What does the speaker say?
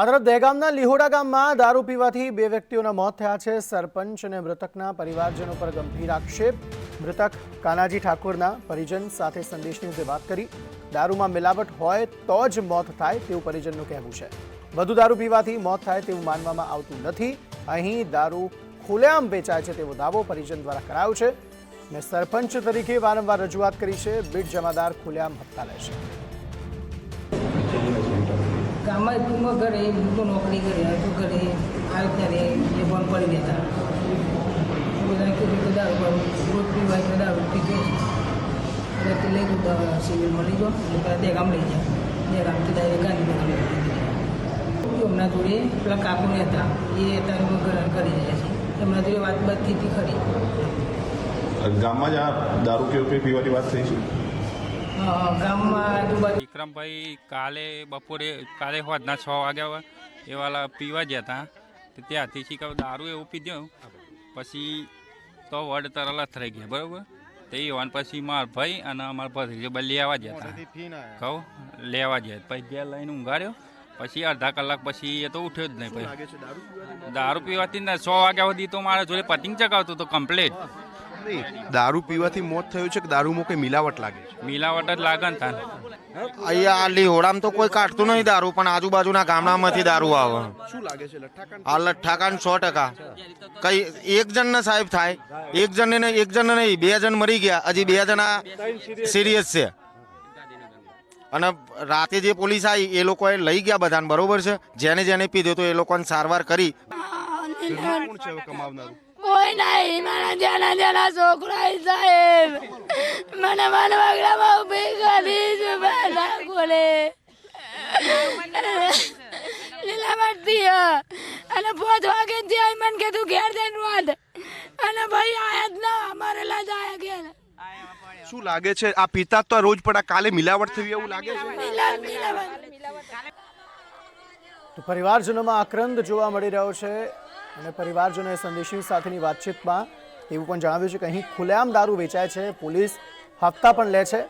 આ દહેગામના લિહોડા ગામમાં દારૂ પીવાથી બે વ્યક્તિઓના મોત થયા છે. સરપંચ અને મૃતકના પરિવારજનો પર ગંભીર આક્ષેપ. મૃતક કાનાજી ઠાકોરના પરિજન સાથે સંદેશની ન્યૂઝે વાત કરી. દારૂમાં મિલાવટ હોય તો જ મોત થાય તેવું પરિજનનું કહેવું છે. વધુ દારૂ પીવાથી મોત થાય તેવું માનવામાં આવતું નથી. અહીં દારૂ ખુલ્લેઆમ વેચાય છે તેવો દાવો પરિજન દ્વારા કરાયો છે. ને સરપંચ તરીકે વારંવાર રજૂઆત કરી છે. બીટ જમાદાર ખુલ્લેઆમ હપ્તા લે છે. ગામમાં ટૂંકમાં ઘરે હું નોકરી કરી તો ઘરે આવે ત્યારે એ બંધ પડી દેતા બધાને કીધું કે દારૂ પણ રોજ પીવાય તો દારૂ પીધો એટલે લઈ ગયું સિવિલમાં લઈ ગયો. એટલે પેલા દેગામ લઈ જાય દેગામથી ડાયરેક્ટ ગાંધીનગર લઈ ગયા. એમના જોડે પેલા કાકુને હતા. એ અત્યારે ઘરે કરી જાય છે. એમના જોડે વાત બાત થઈ હતી ખરી. ગામમાં જ આ દારૂ કે પીવાની વાત થઈ છે? ગામમાં આજુબાજુ વિક્રમભાઈ કાલે બપોરે કાલે હોદના છ વાગ્યા એ વાલા પીવા ગયા હતા તો ત્યાંથી શીખવ દારૂ એવું પીધો પછી તો વડ તરલ થઈ ગયા બરોબર? તો એ વાન પછી માર ભાઈ અને અમારા ભાઈ બે લેવા ગયા હતા કહું લેવા ગયા. પછી ઘેર લઈને ઊંઘાડ્યો પછી અડધા કલાક પછી એ તો ઉઠ્યો જ નહીં પછી. દારૂ પીવાથી? ને સો વાગ્યા સુધી તો મારા જોડે પતિંગ ચગાવતો હતો કમ્પ્લેટ. નહીં. દારૂ પીવાથી મોત થયું છે કે દારૂમાં કોઈ મિલાવટ લાગે છે? મિલાવટ જ લાગે ને તાન. અહીંયા આ લીહોડામાં તો કોઈ કાઢતું નહીં દારૂ પણ આજુબાજુના ગામડામાંથી દારૂ આવે. શું લાગે છે આ લઠ્ઠાકાન સો ટકા. કઈ એક જણને સાહેબ થાય એક જણને નહીં એક જણને નહીં બે જણ મરી ગયા હજી બે જણા સિરિયસ છે. અને રાતે જે પોલીસ આવી એ લોકોએ લઈ ગયા બધાને બરોબર છે? જેને જેને પીધો તો એ લોકોને સારવાર કરી. કોણ છે કમાવનારું? કોઈ નહીં મારા જેના જેના છોકરા સાહેબ મને મન વગડામાં ઊભી કરી છે બધા કોલે અને પોત વાગે ત્યાં મને કીધું ઘેર જઈને વાંધ અને ભાઈ આયા જ ના અમારે લાજ આયા ઘેર શું લાગે છે? આ પિતા તો રોજ પણ આ મિલાવટ થઈ એવું લાગે છે? પરિવારજનોમાં આક્રંદ જોવા મળી રહ્યો છે. અને પરિવારજનોએ સંદેશી સાથેની વાતચીતમાં એવું પણ જણાવ્યું છે કે અહીં ખુલ્લેઆમ દારૂ વેચાય છે. પોલીસ હપ્તા પણ લે છે.